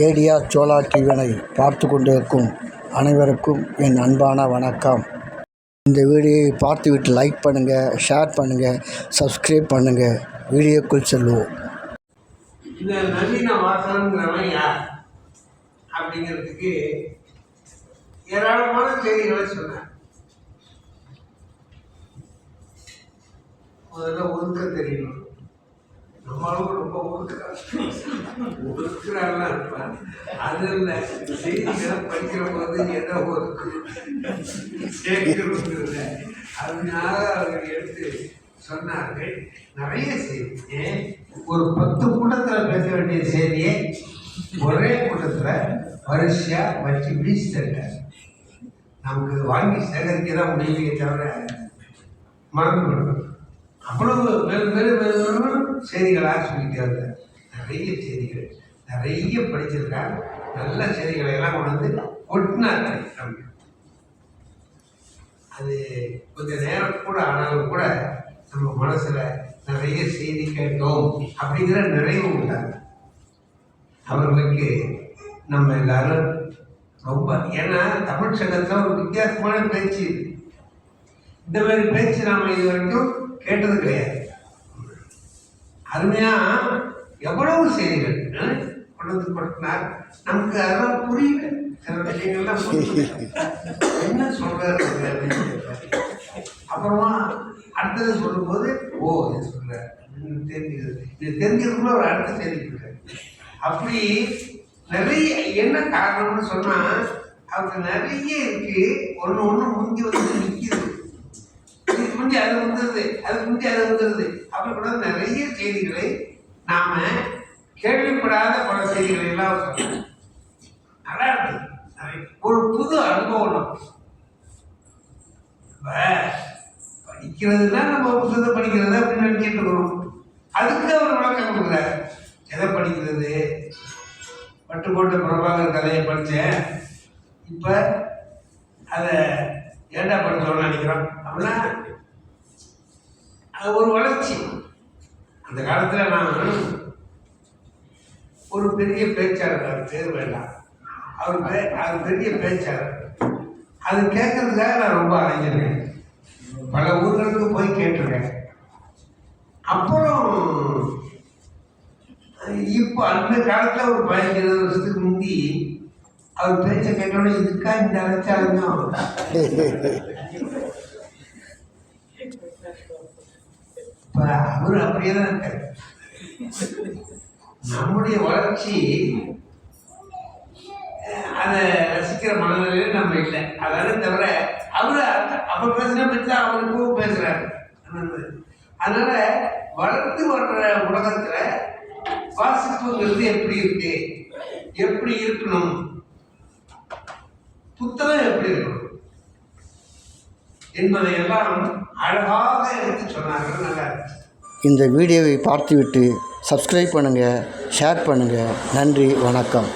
ஏடியா சோலா டிவினை பார்த்து கொண்டிருக்கும் அனைவருக்கும் என் அன்பான வணக்கம். இந்த வீடியோவை பார்த்துவிட்டு லைக் பண்ணுங்கள் ஷேர் பண்ணுங்கள் சப்ஸ்கிரைப் பண்ணுங்கள் வீடியோக்குள் செல்வோம். இந்த நவீன வாசனங்கிறவன் யார்? அப்படிங்கிறதுக்கு ஏராளமான செய்திகளை சொன்னார். முதல்ல ஒதுக்க தெரியணும். நம்மளும் ரொம்ப ஒதுக்குறாங்க இருப்பான் அது இல்லை. செய்திகளை படிக்கிற போது எதை ஒதுக்கு சேர்க்கிறது அதனால அவர் எடுத்து சொன்னார்கள் நிறைய செய்தி ஒரு பத்து கூட்டத்தில் பேச வேண்டிய செய்தியை ஒரே கூட்டத்தில் வரிசையா வச்சு வீசி தட்டார் நமக்கு இது வாங்கி சேகரிக்க தான் முடியலையே தவிர மறந்து விடும் அவ்வளவு மேலும் மேலும் மேலும் செய்திகளாக சொல்லிட்டே இருந்தேன். நிறைய செய்திகள் நிறைய படிச்சிருக்காங்க நல்ல செய்திகளை எல்லாம் கொண்டு வந்து கொட்டினார்கள் அது கொஞ்சம் நேரம் கூட ஆனாலும் கூட நம்ம மனசுல நிறைய செய்தி கேட்டோம் அப்படிங்கிற நிறைவு உண்டாங்க அவர்களுக்கு நம்ம எல்லாரும் ரொம்ப ஏன்னா தமிழ் சங்கத்தில் ஒரு வித்தியாசமான பேச்சு இது. இந்த மாதிரி பேச்சு நாம இது வரைக்கும் கேட்டது கிடையாது. அருமையா எவ்வளவு செய்திகள் கொண்டு வந்து கொடுத்தினார் நமக்கு அதெல்லாம் புரியல சில விஷயங்கள்லாம் என்ன சொல்றாரு அப்படின்னு அப்புறமா அடுத்தது சொல்லும்போது ஓ இது சொல்ற தெரிஞ்சுக்கிறது இது தெரிஞ்சுக்கிறதுக்குள்ள ஒரு அடுத்த செய்தி கொடுக்குறாரு அப்படி நிறைய என்ன காரணம்னு சொன்னா அவருக்கு நிறைய இருக்கு. ஒன்று ஒன்று முந்தி வந்து அது அதுக்கு முந்தி அது வந்துருது அப்படி கூட நிறைய செய்திகளை நாம கேள்விப்படாத பல செய்திகளை எல்லாம் சொன்னாங்க. நல்லா இருக்கு. ஒரு புது அனுபவம் நம்ம. படிக்கிறதுனா நம்ம புத்தகத்தை படிக்கிறது அப்படின்னு நினைச்சிட்டு இருக்கிறோம் அதுக்கு அவர் விளக்கம் கொடுக்குறார். எதை படிக்கிறது? பட்டுக்கோட்டை பிரபாகர் கதையை படித்தேன். இப்போ அதை ஏண்டா படிச்சோம்னு நினைக்கிறோம்? அப்படின்னா அது ஒரு வளர்ச்சி. அந்த காலத்தில் நான் ஒரு பெரிய பேச்சாளர் அவர் பேர் வேண்டாம். அவர் பே அவர் பெரிய பேச்சாளர். அது கேட்கறதுக்காக நான் ரொம்ப அலைஞ்சிருக்கேன். பல ஊர்களுக்கு போய் கேட்டிருக்கேன். அப்புறம் இப்போ அந்த காலத்தில் ஒரு பதினஞ்சு இருபது வருஷத்துக்கு முந்தி அவர் பேச்சை கேட்டோன்னே இதுக்காக இந்த அழைச்சாலும் இப்போ அவர் அப்படியே தான் இருக்கார். நம்முடைய வளர்ச்சி அதை ரசிக்கிற மனநிலையில நம்ம இல்லை. அதாவது தவிர அவர் அந்த- அவர் பேசுனா பேசா அவருக்கும் பேசுறாரு. அதனால வளர்ந்து வர்ற உலகத்துல வாசிப்புங்கிறது எப்படி இருக்கு? எப்படி இருக்கணும்? புத்தகம் எப்படி இருக்கணும்? என்பதை எல்லாம் அழகாக எடுத்து சொன்னார்கள் நல்லா இந்த வீடியோவை பார்த்துவிட்டு சப்ஸ்கிரைப் பண்ணுங்கள் ஷேர் பண்ணுங்கள் நன்றி வணக்கம்.